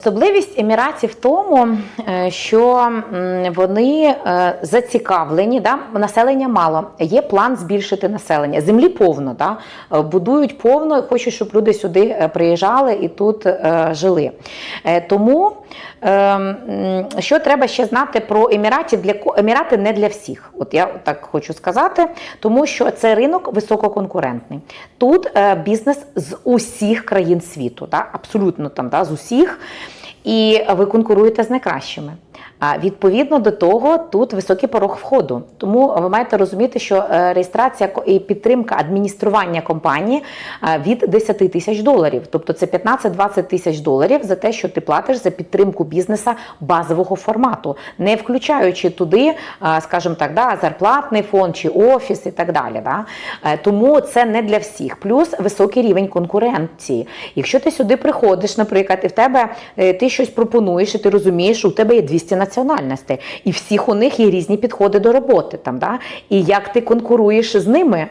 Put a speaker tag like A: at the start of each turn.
A: Особливість еміратів в тому, е, що вони е, зацікавлені, да? населення мало. Є план збільшити населення. Землі повно, да? Е, будують повно, хочуть, щоб люди сюди приїжджали і тут жили. Тому що треба ще знати про еміратів? Для емірати не для всіх. От я так хочу сказати, тому що це ринок висококонкурентний. Тут бізнес з усіх країн світу, да? абсолютно там да? з усіх і ви конкуруєте з найкращими. Відповідно до того, тут високий порог входу. Тому ви маєте розуміти, що е, реєстрація і підтримка адміністрування компанії е, від 10 тисяч доларів, тобто це 15-20 тисяч доларів за те, що ти платиш за підтримку бізнеса базового формату, не включаючи туди, е, скажімо так, да, зарплатний фонд чи офіс і так далі. Да? Тому це не для всіх. Плюс високий рівень конкуренції. Якщо ти сюди приходиш, наприклад, і в тебе ти щось пропонуєш, і ти розумієш, що у тебе є 200 національностей, і всіх у них є різні підходи до роботи. Там, да? І як ти конкуруєш з ними,